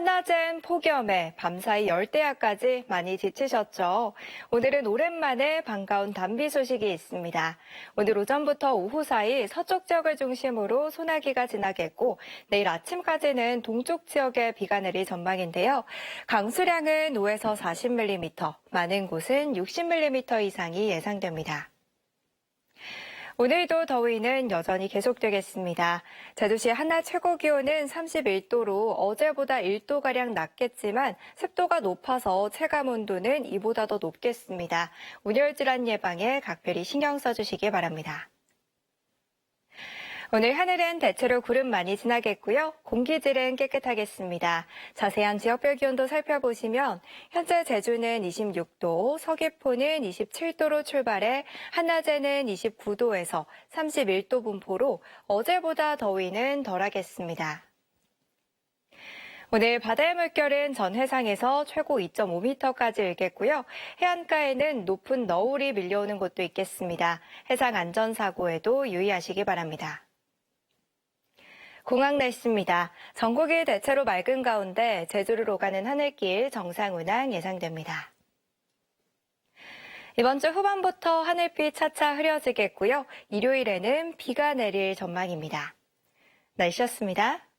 한낮엔 폭염에 밤사이 열대야까지 많이 지치셨죠. 오늘은 오랜만에 반가운 단비 소식이 있습니다. 오늘 오전부터 오후 사이 서쪽 지역을 중심으로 소나기가 지나겠고 내일 아침까지는 동쪽 지역에 비가 내릴 전망인데요. 강수량은 5에서 40mm, 많은 곳은 60mm 이상이 예상됩니다. 오늘도 더위는 여전히 계속되겠습니다. 제주시 한낮 최고 기온은 31도로 어제보다 1도가량 낮겠지만 습도가 높아서 체감 온도는 이보다 더 높겠습니다. 온열 질환 예방에 각별히 신경 써주시기 바랍니다. 오늘 하늘은 대체로 구름 많이 지나겠고요. 공기질은 깨끗하겠습니다. 자세한 지역별 기온도 살펴보시면 현재 제주는 26도, 서귀포는 27도로 출발해 한낮에는 29도에서 31도 분포로 어제보다 더위는 덜하겠습니다. 오늘 바다의 물결은 전 해상에서 최고 2.5m까지 일겠고요. 해안가에는 높은 너울이 밀려오는 곳도 있겠습니다. 해상 안전사고에도 유의하시기 바랍니다. 공항 날씨입니다. 전국이 대체로 맑은 가운데 제주를 오가는 하늘길 정상 운항 예상됩니다. 이번 주 후반부터 하늘빛 차차 흐려지겠고요. 일요일에는 비가 내릴 전망입니다. 날씨였습니다.